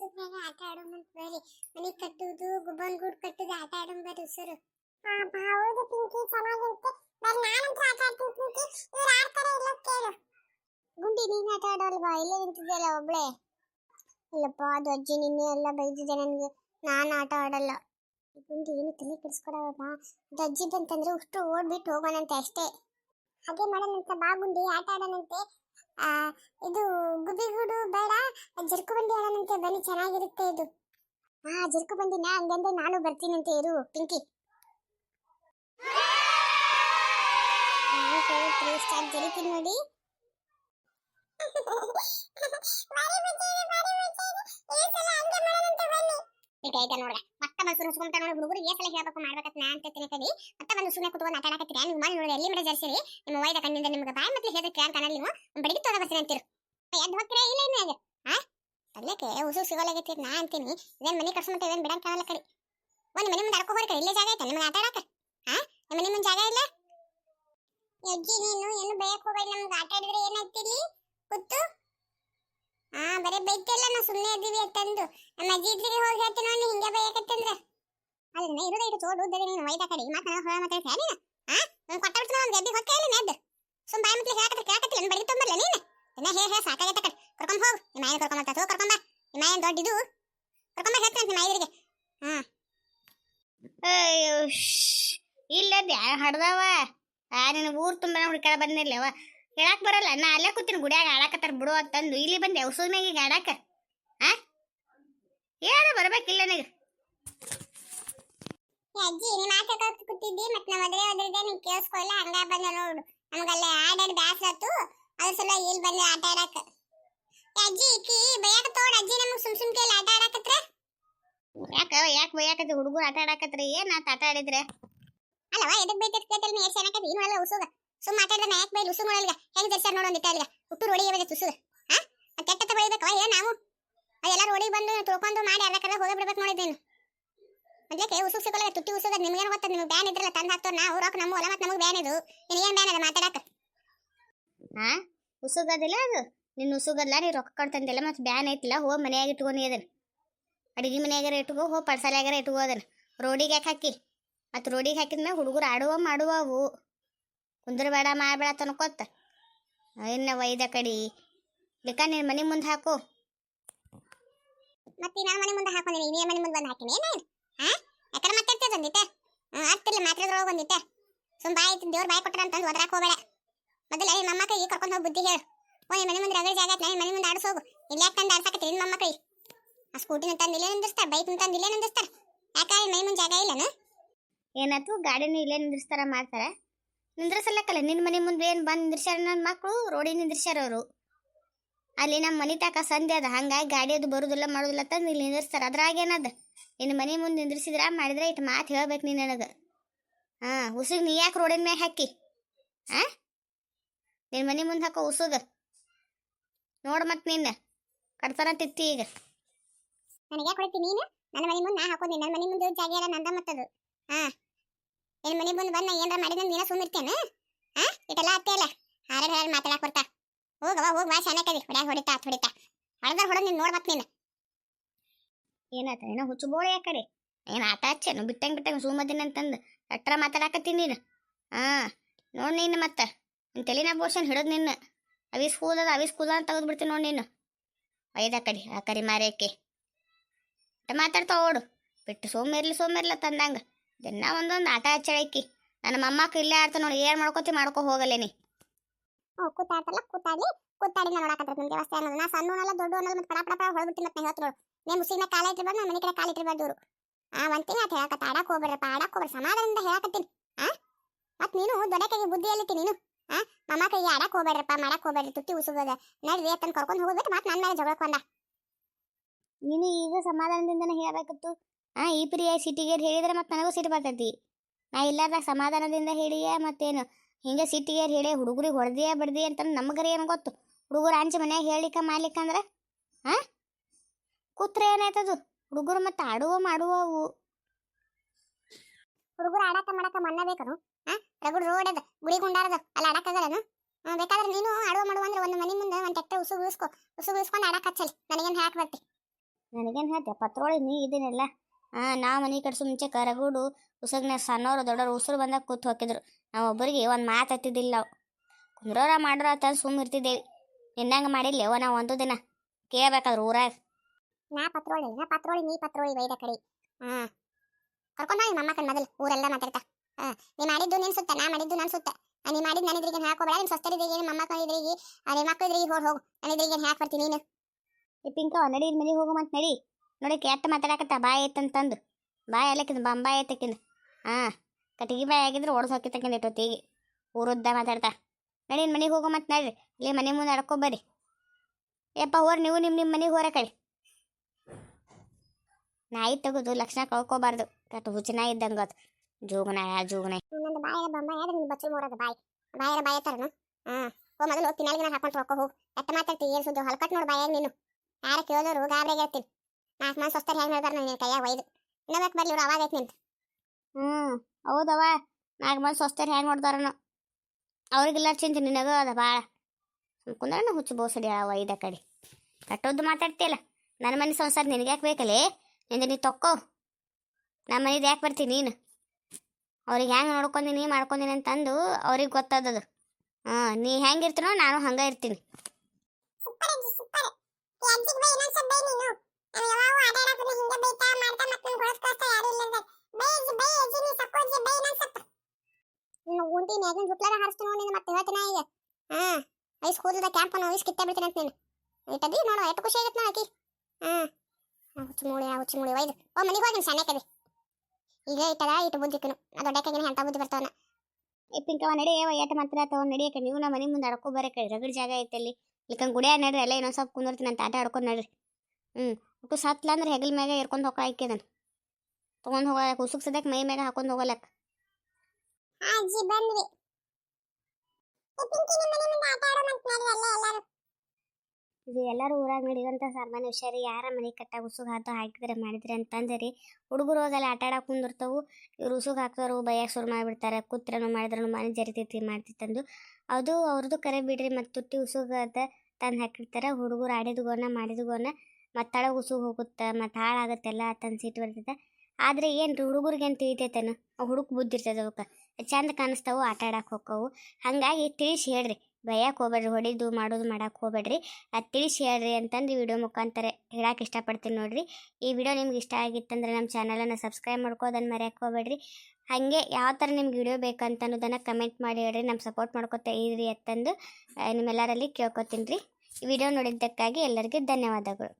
ಉಸುಕ್ನಾಗ ಆಟ ಆಡೋಮಂತ ಬರ್ರಿ. ಮನೆ ಕಟ್ಟುದು ಗುಬ್ಬನ್ ಗೂಡ್ ಕಟ್ಟುದು ಆಟ ಆಡೋಣ ಬರ್ರಿ ಉಸುರು ಹೌದು ಪಿಂಕಿ, ಚೆನ್ನಾಗಿರುತ್ತೆ. ಬರ್ರಿ ನಾನಂತೂ ಆಟ ಆಡ್ತೀನಿ ಪಿಂಕಿ. ಇವ್ರು ಆಡ್ತಾರೆ ಇಲ್ಲ ಕೇಳು. ಗುಂಡಿ, ನೀನ್ ಆಟ ಆಡೋಲ್ವಾ ಇಲ್ಲೇ ನಿಂತಿದ್ದೆಲ್ಲ ಒಬ್ಳೆ? ಇಲ್ಲಪ್ಪ, ಅದು ಅಜ್ಜಿ ನಿನ್ನೆ ಎಲ್ಲ ಬೈದಿದೆ ನನಗೆ. ನಾನು ಆಟ ಆಡಲ್ಲ. ಗುಂಡಿ ಏನು ತಲೆ ಕೆಡಿಸ್ಕೊಡವ ಅದು ಅಜ್ಜಿ ಬಂತಂದ್ರೆ ಅಷ್ಟು ಓಡ್ಬಿಟ್ಟು ಹೋಗೋಣಂತೆ ಅಷ್ಟೇ. ಹಾಗೆ ಮಾಡೋಣಂತ ಬಾ ಗುಂಡಿ, ಆಟ ಆಡೋಣಂತೆ. ಇದು ಗುಬಿಗೂಡು ಬೇಡ ಜರ್ಕು ಬಂಡಿ ಆಡೋಣಂತೆ ಬನ್ನಿ, ಚೆನ್ನಾಗಿರುತ್ತೆ ಇದು. ಹಾ ಜರ್ಕು ಬಂಡಿನ ಹಂಗಂದ್ರೆ ನಾನು ಬರ್ತೀನಂತೆ, ಇರು, ಪಿಂಕಿ. ಸ್ಟಾರ್ಟ್ ಜರಿತೀನಿ ನೋಡಿ. ಈಗ ಮತ್ತೆ ಬಂದು ಸುರಿಸ್ಕೊಂತ ನೋಡಿ ಹುಡುಗರು ಏ ಸಲ ಹೇಳ್ಬೇಕು, ಮಾಡ್ಬೇಕಂತ ನಾ ಅಂತ ತಿಳ್ಕದಿ ಮತ್ತೆ ಬಂದು ಸುಮ್ಮನೆ ಕುತ್ಕೊಂಡು ಆಟ ನಿಮ್ಮ ಮಾಡಿ ನೋಡಿ, ಎಲ್ಲಿ ಮಡ ಜರ್ಸಿರಿ ನಿಮ್ಮ ವೈದ ಕಣ್ಣಿಂದ ನಿಮ್ಗೆ ಬಾಯಿ ಮತ್ತೆ ಹೇಳಿದ್ರೆ ಕೇಳ ಅನ್ನಲ್ಲ ನೀವು ಬಡಿಗೆ ತೋದ ಬರ್ತೀನಿ ಅಂತೀರು. ಎದ್ದು ಹೋಗ್ತೀರಾ ಇಲ್ಲ ಇನ್ನು ಹಾಗೆ? ಹಾ ತಡ್ಲಕ್ಕೆ ಉಸು ಸಿಗೋಲಾಗೈತಿ ನಾ ಅಂತೀನಿ. ಇದೇನು ಮನೆ ಕಟ್ಸ್ಮಂತ ಇದೇನು ಬಿಡಂಗ್ ಕಾಣಲ್ಲ ಕಡಿ ಒಂದು ಮನೆ ಮುಂದೆ ಆಡ್ಕೊ ಹೋಗ್ರಿ ಇಲ್ಲೇ ಜಾಗ ಐತೆ, ನಿಮ್ಗೆ ಆಟಾಡಕ ಹಾ ನಿಮ್ಮ ಮನೆ ಮುಂದೆ ಜಾಗ ಇಲ್ಲ? ಅಜ್ಜಿ ನೀನು ಏನು ಬೇಯಕ್ಕೆ ಹೋಗಬೇಡ, ನಮ್ಗೆ ಆಟ ಆಡಿದ್ರೆ ಕುತ್ತು? ಬೈತಿಲ್ಲ ನಾ ಸುಮ್ಮನೆ ಇದೀವಿ ಅಂತಂದು. ನಮ್ಮ ಅಜ್ಜಿ ಇದ್ರಿಗೆ ಹೋಗಿ ಹೇಳ್ತೀನಿ ನೋಡಿ, ಹಿಂಗೆ ಬೈಯಕತ್ತಂದ್ರ ಅದನ್ನ ಇರೋದೇ ಇಟ್ಟು ತೋಡು ಉದ್ದದೆ ನೀನು ಒಯ್ದ ಕಡೆ. ಮಾತನ ಹೊರ ಮಾತಾಡ್ತೀಯ ನೀನು? ಆ? ನಾನು ಕೊಟ್ಟ ಒಂದು ಗೆದ್ದಿ ಹೊಕ್ಕ ಇಲ್ಲ ನೆದ್ದು. ಸುಮ್ ಬಾಯಿ ಮತ್ತೆ ಹೇಳಕತ್ತ ಕೇಳಕತ್ತಿಲ್ಲ ಬಡಿ ತುಂಬಲ್ಲ ನೀನು? ಇನ್ನ ಹೇ ಹೇ, ಸಾಕಾಗೈತೆ ಕಡೆ. ಕರ್ಕೊಂಡ್ ಹೋಗು. ನಿಮ್ಮ ಮಾಯನ ಕರ್ಕೊಂಡ್ ಬರ್ತಾ ಕರ್ಕೊಂಡ್ ಬಾ. ನಿಮ್ಮ ಮಾಯನ ದೊಡ್ಡಿದು. ಕರ್ಕೊಂಡ್ ಬಾ, ಹೇಳ್ತಾನೆ ನಿಮ್ಮ ಮಾಯರಿಗೆ ಹಾ. ಅಯ್ಯೋ ಇಲ್ಲದ ಹಡ್ದವ. ಆ, ನಿನ್ನ ಊರ್ ತುಂಬ ಹುಡುಕಾಡ ಬಂದಿಲ್ಲವ ಹೇಳಕ್ ಬರಲ್ಲ. ನಾ ಅಲ್ಲೇ ಕೂತೀನಿ ಗುಡಿಯಾಗ ಆಡಾಕತ್ತಾರ ಬಿಡು ಅಂತಂದು. ಇಲ್ಲಿ ಬಂದೆ ಉಸುಮ್ಯಾಗ ಆಡಾಕ. ಆ? ಏನ ಬರ್ಬೇಕಿಲ್ಲ ನನಗೆ. ಅಜ್ಜಿ ನಿಮ್ಮ ಆಟ ಕಲ್ತು ಕೂತಿದ್ದಿ ಮತ್ತೆ ನಮ್ಮ ಮದುವೆ ಹೋದ್ರಿದ್ದೆ ನೀನು ಕೇಳಿಸ್ಕೊಳ್ಳ ಹಂಗ ಬಂದ ನೋಡು. ನಮ್ಗಲ್ಲೇ ಆಡಾಡಿ ಬ್ಯಾಸತ್ತು ಅದ್ರ ಸಲ ಇಲ್ಲಿ ಬಂದು ಆಟ ಆಡಕ. ಅಜ್ಜಿ ಈಕಿ ಬೈಯಾಕ ತೋಡ್. ಅಜ್ಜಿ ನಮಗೆ ಸುಮ್ ಸುಮ್ ಕೇಳಿ ಆಟ ಆಡಕತ್ರ. ಯಾಕ ಯಾಕೆ ಬೈಯಾಕತ್ತಿ ಹುಡುಗರು ಆಟ ಆಡಾಕತ್ರಿ? ಏನ್ ಆತ ಆಟ ಆಡಿದ್ರೆ? ಅಲ್ಲವಾ ಎದಕ್ ಬೈತೈತಿ ಕೇಳ್ತಾರೆ ನೀ ಎಷ್ಟು ಚೆನ್ನಾಗೈತಿ ಏನು ಅಲ್ಲ ಉಸುಗ ಸುಮ್ ಮಾತಾಡಿದ್ರೆ ನಾ ಯಾಕೆ ಉಸು ನೋಡಲ್ಗ ಹೆಂಗ್ ಜರ್ಸ್ಯಾರ ನೋಡು ಒಂದಿಟ್ಟ ಅಲ್ಗ ಹುಟ್ಟು ರೋಡಿಗೆ ಬಂದ ಉಸುಗ ಹಾ? ಕೆಟ್ಟತ್ತ ಬೈಬೇಕವ ಏನ್ ನಾವು? ಅದೆಲ್ಲ ರೋಡಿಗೆ ಬಂದು ತುಳ್ಕೊಂಡು ಮಾಡಿ ಅರ್ಧಕ್ಕಲ್ಲ ಹೋಗಿ ಬಿಡ್ಬೇಕು ನೋಡಿದ್ ನೀನು ಮೊದ್ಲಕ್ಕೆ ಉಸು ಸಿಗೋಲ್ಲ ತುಟ್ಟಿ ಉಸುಗ ನಿಮ್ಗೇನು ಗೊತ್ತ? ನಿಮ್ಗೆ ಬ್ಯಾನ್ ಇದ್ರಲ್ಲ, ತಂದು ಹಾಕ್ತೋ ನಾವು ರೊಕ್ಕ ನಮ್ಮ ಹೊಲ ಮತ್ತೆ ನಮಗೆ ಬ್ಯಾನ್ ಇದು. ನೀನು ಬ್ಯಾನ್ ಅದ ಮಾತಾಡಕ? ಹಾ? ಉಸುಗದಿಲ್ಲ ಅದು. ನಿನ್ನ ಉಸುಗಲ್ಲ ನೀ ರೊಕ್ಕ ಕೊಡ್ತಂದಿಲ್ಲ ಮತ್ತೆ ಬ್ಯಾನ್ ಐತಿಲ್ಲ, ಹೋಗಿ ಮನ್ಯಾಗ ಇಟ್ಕೊಂಡು ಅದನ್ನ. ಅಡುಗೆ ಮನ್ಯಾಗಾರ ಇಟ್ಕೋ, ಹೋಗಿ ಪರ್ಸಲ್ಯಾಗ ಇಟ್ಕೋ ಅದನ್ನ. ರೋಡಿಗೆ ಯಾಕೆ ಹಾಕಿ? ಮತ್ತು ರೋಡಿಗೆ ಹಾಕಿದ್ಮೇಲೆ ಹುಡುಗರು ಆಡುವ, ಮಾಡುವ ಅವು. ಕುಂದ್ರಬೇಡ ಮಾಡಬೇಡ ತನ್ಕೋತ ಇನ್ನ ಒಯ್ದ ಕಡಿ. ಬೇಕಾ ನೀನು ಮನೆ ಮುಂದೆ ಹಾಕು. ಮತ್ತೆ ನಾನು ಮನೆ ಮುಂದೆ ಹಾಕೊಂಡಿನಿ ನೀನು ಮನೆ ಮುಂದೆ ಬಂದು ಹಾಕಿನಿ ಏನು ಹಾ ಯಾಕಂದ್ರೆ ಮಾತಾಡ್ತೇವೆ ಒಂದಿಟ್ಟ ಹ್ಞೂ ಆಗ್ತಿಲ್ಲ ಮಾತಾಡೋದ್ರೊಳಗೆ ಒಂದಿತ್ತೆ ಸುಮ್ ಬಾಯಿ ಇತ್ತು ದೇವ್ರ ಬಾಯಿ ಕೊಟ್ಟರೆ ಅಂತಂದು ಒದ್ರಾಕ ಹೋಗಬೇಡ. ಮೊದಲು ನಿಮ್ಮ ಅಮ್ಮ ಕೈಗೆ ಕರ್ಕೊಂಡು ಹೋಗಿ ಬುದ್ಧಿ ಹೇಳು. ಓ ನಿಮ್ಮ ಮನೆ ಮುಂದೆ ರಗಡ ಜಾಗ ಐತೆ ಮನೆ ಮುಂದೆ ಆಡಿಸೋಗು. ಇಲ್ಲಿ ಯಾಕೆ ತಂದು ಆಡ್ಸಾಕತ್ತಿ? ನಿಮ್ಮ ಅಮ್ಮ ಕೈ ಆ ಸ್ಕೂಟಿನ ತಂದು ಇಲ್ಲೇ ನಿಂದಿರ್ತಾರೆ ಬೈಕ್ ತಂದು ಇಲ್ಲೇ ನಿಂದಿರ್ತಾರೆ ಯಾಕೆ ಮನೆ ಮುಂದೆ ಜಾಗ ಇಲ್ಲನ ಏನಾಯ್ತು? ಗಾಡಿನ ಇಲ್ಲೇ ನಿಂದ್ರಿಸ್ತಾರ ಮಾಡ್ತಾರೆ? ನಿಂದ್ರಸಲ್ಲಕ್ಕಲ್ಲ ನಿನ್ನ ಮನೆ ಮುಂದೆ ಏನು ಬಂದು ನಿಂದ್ರಿಸ್ಯಾರ ನನ್ನ ಮಕ್ಕಳು ರೋಡಿ ನಿಂದ್ರಿಸ್ಯಾರ ಅವರು. ಅಲ್ಲಿ ನಮ್ಮ ಮನೆ ತಾಕ ಸಂಧ್ಯ ಅದ, ಹಂಗಾಗಿ ಗಾಡಿ ಅದು ಬರುದಿಲ್ಲ, ಮಾಡೋದಿಲ್ಲ ತಂದು ಇಲ್ಲಿ ನಿಂದ್ರಿಸ್ತಾರ. ಅದ್ರಾಗ ಏನದ? ನಿನ್ನ ಮನೆ ಮುಂದೆ ನಿಂದ್ರಿಸಿದ್ರ ಮಾಡಿದ್ರೆ ಇಟ್ಟು ಮಾತು ಹೇಳ್ಬೇಕು ನೀನು ನನಗೆ. ಹಾಂ, ಉಸುಗ್ ನೀ ಯಾಕೆ ರೋಡಿನ ಮ್ಯಾಗ ಹಾಕಿ? ಹಾಂ ನಿನ್ನ ಮನೆ ಮುಂದೆ ಹಾಕೋ ಉಸುಗ. ನೋಡು ಮತ್ತೆ ನಿನ್ನ. ಕಡ್ತಾನ ತಿತ್ತಿ ಈಗ. ನನಗೆ ಯಾಕೆ ಹೊಡಿತೀನಿ ನೀನು? ನನ್ನ ಮನೆ ಮುಂದೆ ನಾ ಹಾಕೋದಿ ನನ್ನ ಮನೆ ಮುಂದೆ ಜಾಗ ನಂದ ಮತ್ತದು ಹಾ. ನಿನ್ನ ಮನೆ ಬಂದು ನಾ ಏನಾರ ಮಾಡಿದ್ರೆ ನೀನ ಸುಮ್ಮಿರ್ತೇನೆ ಹಾ ಇಟೆಲ್ಲ ಅತ್ತೆ ಅಲ್ಲ. ಹಾರಾಡ್ ಹಾರಾಡ್ ಮಾತಾಡಕ್ ಬರ್ತಾ ಹೋಗವ ಹೋಗ್ ಬಾ ಶಾನಕದಿ ಹೊಡ್ಯಾಗ ಹೊಡಿತಾ, ಅತ್ ಹೊಡಿತಾ. ಹೊಡೆದ ಹೊಡೆದ್ ನೀನ್ ನೋಡ್ ನೀನು. ಏನಾತ, ಏನೋ ಹುಚ್ಚು ಬೋಳೆ ಯಾಕಡೆ ಏನ್ ಆಟ ಹಚ್ಚೇನು ಬಿಟ್ಟಂಗ್ ಬಿಟ್ಟಂಗ್ ಸುಮ್ಮದಿನ ಅಂತಂದು. ಎಟ್ರ ಮಾತಾಡಕತ್ತೀನಿ ನೀನು? ಹಾ ನೋಡಿ ನೀನು ಮತ್ತೆ. ನಿನ್ ತಲೆನ ಬೋರ್ಸನ್ ಹಿಡದ್ ನಿನ್ನ. ಅವಿಸ್ ಕೂದದ ಅವಿ ಕೂದ ಅಂತ ತೆಗೆದು ಬಿಡ್ತೀನಿ ನೋಡಿ ನೀನು. ಒಯ್ದ ಕಡಿ, ಆ ಕರಿ ಮಾರೇಕೆ ಮಾತಾಡ್ತಾವ ಓಡು. ಬಿಟ್ಟು ಸೋಮಿರ್ಲಿ ಸೋಮಿರ್ಲ ತಂದಂಗೆ. ದಿನ ಒಂದೊಂದು ಆಟ ಹಚ್ಚಳಕ್ಕಿ ನನ್ನ ಮೊಮ್ಮಕ್ಕ ಇಲ್ಲೇ ಆಡ್ತ ನೋಡಿ ಏನ್ ಮಾಡ್ಕೋತಿ ಮಾಡ್ಕೊ ಹೋಗಲೇನಿ ಕೂತಾಡ್ತಲ್ಲ ಕೂತಾಡಿ ಕೂತಾಡಿ ನಾ ನೋಡಕತ್ತ ನಿಮ್ಗೆ ವ್ಯವಸ್ಥೆ ಅನ್ನೋದು. ನಾ ಸಣ್ಣವನಲ್ಲ ದೊಡ್ಡವನಲ್ಲ ಮತ್ತೆ ಪಡ ಪಡ ಪಡ ಮತ್ತೆ ಹೇಳ್ತು ನೋಡು. ನೀ ಮುಸ್ಲಿಮ್ನ ಕಾಲ ಇಟ್ಟಿರ್ಬಾರ್ದು ನಾನು ಮನೆ ಕಡೆ ಕಾಲ ಇಟ್ಟಿರ್ಬಾರ್ದು ಇವ್ರು. ಆ ಒಂದ್ ಅಂತ ಹೇಳಕತ್ತ. ಆಡಕ್ ಹೋಗ್ಬೇಡ್ರಪ್ಪ ಆಡಕ್ ಹೋಗ್ಬೇಡ ಸಮಾಧಾನದಿಂದ ಹೇಳಕತ್ತೀನಿ. ಆ? ಮತ್ ನೀನು ದೊಡ್ಡ ಕೈಗೆ ಬುದ್ಧಿ ಎಲ್ಲಿತಿ ನೀನು. ಆ? ಮಮ್ಮ ಕೈಗೆ ಆಡಕ್ ಹೋಗ್ಬೇಡ್ರಪ್ಪ ಮಾಡಕ್ ಹೋಗ್ಬೇಡ್ರಿ ತುಟ್ಟಿ ಉಸುಗದ. ನಡ್ರಿ ಅತ್ತನ್ ಕರ್ಕೊಂಡು ಹೋಗ್ಬಿಟ್ಟು ಮತ್ತೆ ನನ್ನ ಮೇಲೆ ಜಗಳಕ್ಕೆ ಬಂದ. ನೀನು ಈಗ ಸಮಾಧಾನದಿಂದನೇ ಹೇಳಬೇಕಿತ್ತು. ಆ ಈ ಪ್ರಿಯ ಸಿಟಿಗೆ ಹೇಳಿದ್ರೆ ಮತ್ತೆ ನನಗೂ ಸಿಟ್ಟು ಬರ್ತೈತಿ. ನಾ ಇಲ್ಲಾರ ಸಮಾಧಾನದಿಂದ ಹೇಳಿಯೇ ಮತ್ತೇನು? ಹಿಂಗೆ ಸಿಟಿಗೆ ಹೇಳಿ ಹುಡುಗರಿಗೆ ಹೊಡೆದಿಯೇ ಬಡ್ದಿ ಅಂತ ನಮಗರ ಏನು ಗೊತ್ತು? ಹುಡುಗರು ಅಂಚೆ ಮನ್ಯಾಗ ಹೇಳಿಕ ಮಾಡ್ಲಿಕ್ಕಂದ್ರೆ ಹಾ ಕೂತ್ರೆ ಏನಾಯ್ತದು? ಹುಡುಗರು ಮತ್ತೆ ಆಡುವ ಮಾಡುವವು ಹುಡುಗರು ಆಡಕ ಮಾಡಕ ಮನ್ನ ಬೇಕನು? ಆ? ರಗುಡ್ ರೋಡ್ ಅದ ಗುಡಿ ಗುಂಡಾರದ ಅಲ್ಲಿ ಆಡಕ್ಕಾಗಲ್ಲನು ಬೇಕಾದ್ರೆ ನೀನು ಆಡುವ ಮಾಡುವ ಅಂದ್ರೆ ಒಂದು ಮನೆ ಮುಂದೆ ಒಂದು ಟ್ಯಾಕ್ಟರ್ ಉಸು ಬೀಸ್ಕೊ ಉಸು ಬೀಸ್ಕೊಂಡು ಆಡಕ್ ಹಚ್ಚಲಿ. ನನಗೇನು ಹಾಕ್ ಬರ್ತಿ? ನನಗೇನು ಹೇಳ್ತೆ ಪತ್ರೋಳಿ ನೀ ಇದನ್ನೆಲ್ಲ ಹಾಂ ನಾ ಮನೆ ಕಟ್ಸೋ ಮುಂಚೆ ಕರಗೂಡು ಉಸಗ್ನ ಸಣ್ಣವ್ರು ದೊಡ್ಡವ್ರು ಉಸಿರು ಬಂದಾಗ ಕೂತ್ ಹೋಗಿದ್ರು ನಾವು ಒಬ್ಬರಿಗೆ ಒಂದು ಮಾತು ಹತ್ತಿದ್ದಿಲ್ಲ ನಾವು ಕುಂದ್ರೋರ ಮಾಡ್ರ ಅಂತ ಸುಮ್ಮ ಇರ್ತಿದ್ದೇವೆ ನಿನ್ನಂಗೆ ಮಾಡಿಲ್ಲ ಅವ ನಾವು ಒಂದು ದಿನ. ಕೇಳ್ಬೇಕಾದ್ರೆ ಊರಾಗ. ನಾ ಪತ್ರೋಳಿ ನಾ ಪತ್ರೋಳಿ ನೀ ಪತ್ರೋಳಿ ವೈದ ಕಡೆ. ಹಾ ಕರ್ಕೊಂಡ್ ನಿಮ್ಮ ಅಮ್ಮ ಕಣ್ ಮೊದಲು ಊರೆಲ್ಲ ಮಾತಾಡ್ತಾ. ಹಾ ನೀ ಮಾಡಿದ್ದು ನಿನ್ ಸುತ್ತ ನಾ ಮಾಡಿದ್ದು ನನ್ ಸುತ್ತ. ನೀ ಮಾಡಿದ್ ನನ್ನ ಇದ್ರಿಗೆ ಹಾಕೋಬೇಡ ನಿಮ್ ಸ್ವಸ್ಥರಿದ್ರಿಗೆ ನಿಮ್ಮ ಅಮ್ಮ ಇದ್ರಿಗೆ ನಿಮ್ಮ ಮಕ್ಕಳ ಇದ್ರಿಗೆ ಹೋಗಿ ಹೋಗು. ನನ್ನ ಇದ್ರಿಗೆ ಹಾಕಿ ಬರ್ತೀನಿ ನೀನು. ಈ ಪಿಂಕ ನಡಿ ಮನೆಗೆ ಹೋಗು ಮತ್ತೆ ನಡಿ. ನೋಡಿ ಕೆಟ್ಟ ಮಾತಾಡಕತ್ತ, ಬಾಯಿ ಐತಂತಂದು ಬಾಯಿ ಅಲ್ಲಕ್ಕಿಂದ ಬಂಬಾಯಿ ಐತಕ್ಕಿಂದ ಹಾಂ, ಕಟ್ಟಿಗೆ ಬಾಯಿ ಆಗಿದ್ರೆ ಓಡಿಸ್ ಹೋಗಿತ್ತಕ್ಕಿಂದ ಇಟ್ಟೊತ್ತಿಗೆ ಊರುದ್ದ ಮಾತಾಡ್ತಾ. ನಡಿ ಮನೆಗೆ ಹೋಗೋ ಮತ್ತೆ ನಡ್ರಿ. ಇಲ್ಲಿ ಮನೆ ಮುಂದೆ ನಡ್ಕೊ ಬರ್ರಿ ಯಪ್ಪ, ಹೋರ್ ನೀವು ನಿಮ್ಮ ನಿಮ್ಮ ಮನೆಗೆ ಹೋರ ಕಳಿ ನಾಯಿ ತೆಗೆದು, ಲಕ್ಷಣ ಕಳ್ಕೊಬಾರ್ದು. ಕಟ್ ಹುಚ್ಚ ನಾಯಿ ಇದ್ದಂಗೆ ಅದು ಜೋಗನಾಯ ಜೋಗನಾಯ ನಂದು ಬಾಯರ ಬೊಮ್ಮ ಯಾವ್ದು ನಿನ್ ಬಚ್ಚಲು ಮೂರದ ಬಾಯಿ. ಬಾಯರ ಬಾಯ ತರನು ಹಾ. ಓ ಮೊದಲು ಪಿನಾಲಿಗೆ ಹಾಕೊಂಡು ಹೋಗೋ. ಎತ್ತ ಮಾತಾಡ್ತಿ? ಏನ್ ಸುದ್ದು? ಹೊಲಕಟ್ ನೋಡು ಬಾಯಾಗ ನೀನು. ಯಾರ ಕೇಳಿದವರು ಗಾಬರಿಗೆ ಇರ್ತೀನಿ ನಾಲ್ಕು ಮಂದಿ ಸ್ವಸ್ಥರು ಹೆಂಗ್ ಹೇಳ್ದಾರ ನಿನ್ನ ಕೈಯಾಗ ಒಯ್ದು. ಇನ್ನೊಬ್ಬಕ್ಕೆ ಬರ್ಲಿ ಇವ್ರು ಅವಾಗ ಐತಿ ನಿಂತು. ಹ್ಞೂ ಹೌದವ ನಾಲ್ಕು ಮಂದಿ ಸ್ವಸ್ಥರು ಹೆಂಗೆ ನೋಡ್ದಾರನು. ಅವ್ರಿಗೆಲ್ಲ ಚಿಂತೆ ನಿನಗೂ ಅದ ಭಾಳ ಕುಂದ್ರನ ಹುಚ್ಚು ಬೋಸಡಿ ಅವ ಇದ ಕಡೆ. ಕಟ್ಟೋದು ಮಾತಾಡ್ತೀಯಲ್ಲ ನನ್ನ ಮನೆ ಸಂಸಾರ ನಿನಗೆ ಯಾಕೆ ಬೇಕಲ್ಲಿ ನಿಂದ ನೀ ತೊಕ್ಕೋ. ನಮ್ಮ ಮನೇದು ಯಾಕೆ ಬರ್ತೀನಿ ನೀನು? ಅವ್ರಿಗೆ ಹೆಂಗೆ ನೋಡ್ಕೊಂದಿನಿ ಮಾಡ್ಕೊಂದಿನಿ ಅಂತಂದು ಅವ್ರಿಗೆ ಗೊತ್ತದದು. ಹಾಂ ನೀ ಹೆಂಗಿರ್ತೀನೋ ನಾನು ಹಂಗೆ ಇರ್ತೀನಿ. ಹಿಂಗೆ ಬೈತಾ ಮಾಡ್ತಾ ಮತ್ತೆ ಹೊಳಸ್ಕೊಳ್ತಾ ಯಾರು ಇಲ್ಲ ಬೈ ಅಜ್ಜಿ ಬೈ ಅಜ್ಜಿ ನೀ ಸಪ್ಪು ಅಜ್ಜಿ ಬೈ ಇನ್ನೊಂದ್ ಸ್ವಲ್ಪ ನೀನು ಉಂಟಿ ಮ್ಯಾಗಿನ ಜುಟ್ಲಾರ ಹಾರಿಸ್ತೀನಿ ನೀನು ಮತ್ತೆ ಹೇಳ್ತೀನಿ ಈಗ. ಹಾ, ಐಸ್ ಕೂದಲದ ಕ್ಯಾಂಪ್ ಅನ್ನೋ ಐಸ್ ಕಿತ್ತೆ ಬಿಡ್ತೀನಿ ಅಂತ ನೀನು. ಇಟ್ಟದಿ ನೋಡು ಎಷ್ಟು ಖುಷಿ ಆಗತ್ತೆ ಆಕಿ. ಹಾ. ಹುಚ್ಚು ಆ ಹುಚ್ಚು ಮೂಳೆ, ಒಯ್ದು. ಓ, ಮನೆಗೆ ಹೋಗಿನಿ ಸಣ್ಣಕದಿ ಈಗ ಇಟ್ಟದ ಇಟ್ಟು ಬುದ್ಧಿಕ್ಕನು ಅದು ದೊಡ್ಡಕ್ಕಾಗಿನ ಎಂಥ ಬುದ್ಧಿ ಬರ್ತಾವನ. ಈ ಪಿಂಕವ ನಡಿ ಏವ ಏಟ ಮಾತ್ರ ತಗೊಂಡು ನಡಿಯಕ ನೀವು ನಮ್ಮ ಮನೆ ಮುಂದೆ ಅಡ್ಕೊ ಬರಕ್ಕೆ ರಗಡ್ ಜಾಗ ಐತೆ ಅಲ್ಲಿ. ಇಲ್ಕಂಗೆ ಗುಡಿಯ ನಡ್ರಿ ಎಲ್ಲ ಇನ್ನೊಂದು ಸ್ವಲ್ಪ ಕುಂದಿರ್ತೀನಿ ಅಂತ ಆಟ ಆಡ್ಕೊಂಡು ನಡ್ರಿ. ಹ್ಞೂ. ಒಟ್ಟು ಸತ್ಲ ಅಂದ್ರೆ ಹೆಗಲ ಮ್ಯಾಗ ಇರ್ಕೊಂಡು ಹೋಗ ಆಯ್ಕೆದನ್ ತೊಗೊಂಡು ಹೋಗಲಕ್ಕ ಉಸುಕ್ ಸದ್ಯಕ್ಕೆ ಮೈ ಮ್ಯಾಗ ಹಾಕೊಂಡು ಹೋಗಲಕ್ಕ ಅಜ್ಜಿ ಬಂದ್ವಿ. ಇದು ಎಲ್ಲರೂ ಊರಾಗ ನಡೆಯುವಂತ ಸಾಮಾನ್ಯ ವಿಷಯ ರೀ. ಯಾರ ಮನೆ ಕಟ್ಟಾಗ ಉಸುಗ್ ಹಾತು ಹಾಕಿದ್ರೆ ಮಾಡಿದ್ರೆ ಅಂತಂದ್ರೆ ಹುಡುಗರು ಹೋಗಲ್ಲ ಆಟ ಆಡಕ್ಕೆ ಕುಂದಿರ್ತಾವು. ಇವ್ರು ಉಸುಗ್ ಹಾಕ್ತಾರು ಬೈಯಕ್ಕೆ ಶುರು ಮಾಡಿಬಿಡ್ತಾರೆ. ಕೂತ್ರನು ಮಾಡಿದ್ರು ಮನೆ ಜರಿತೈತಿ ಮಾಡ್ತಿತ್ತಂದು ಅದು ಅವ್ರದ್ದು ಕರೆ ಬಿಡ್ರಿ ಮತ್ತು ತುಟ್ಟಿ ಉಸುಗ ತಂದು ಹಾಕಿರ್ತಾರೆ. ಹುಡುಗರು ಆಡಿದ್ಗೋನ ಮಾಡಿದ್ಗೋನ ಮತ್ತು ತಳ ಉಸು ಹೋಗುತ್ತೆ ಮತ್ತು ಹಾಳಾಗತ್ತೆಲ್ಲ ತನ್ನ ಸಿಟ್ಟು ಬರ್ತೈತೆ. ಆದರೆ ಏನು ರೀ ಹುಡುಗರಿಗೆ ಏನು ತಿಳಿತೈತೇನು? ಆ ಹುಡುಕ್ ಬುದ್ಧಿ ಇರ್ತದೆ ಅವಕ್ಕೆ ಚಂದ ಕಾಣಿಸ್ತಾವು, ಆಟ ಆಡಕ್ಕೆ ಹೋಕ್ಕವು. ಹಾಗಾಗಿ ತಿಳಿಸಿ ಹೇಳ್ರಿ. ಬಯ್ಯಕ್ಕೆ ಹೋಗ್ಬೇಡ್ರಿ, ಹೊಡಿದು ಮಾಡೋದು ಮಾಡಕ್ಕೆ ಹೋಗ್ಬೇಡ್ರಿ. ಅದು ತಿಳಿಸಿ ಹೇಳ್ರಿ ಅಂತಂದು ವಿಡಿಯೋ ಮುಖಾಂತರ ಹೇಳಕ್ಕೆ ಇಷ್ಟಪಡ್ತೀನಿ ನೋಡ್ರಿ. ಈ ವಿಡಿಯೋ ನಿಮ್ಗೆ ಇಷ್ಟ ಆಗಿತ್ತಂದ್ರೆ ನಮ್ಮ ಚಾನಲನ್ನು ಸಬ್ಸ್ಕ್ರೈಬ್ ಮಾಡ್ಕೋದನ್ನು ಮರೆಯಕ್ಕೆ ಹೋಗ್ಬೇಡ್ರಿ. ಹಾಗೆ ಯಾವ ಥರ ನಿಮ್ಗೆ ವಿಡಿಯೋ ಬೇಕಂತ ಅನ್ನೋದನ್ನು ಕಮೆಂಟ್ ಮಾಡಿ ಹೇಳ್ರಿ. ನಮ್ಮ ಸಪೋರ್ಟ್ ಮಾಡ್ಕೋತಾ ಇದ್ರಿ ಅಂತಂದು ನಿಮ್ಮೆಲ್ಲರಲ್ಲಿ ಕೇಳ್ಕೊತೀನಿ ರೀ. ವಿಡಿಯೋ ನೋಡಿದ್ದಕ್ಕಾಗಿ ಎಲ್ಲರಿಗೂ ಧನ್ಯವಾದಗಳು.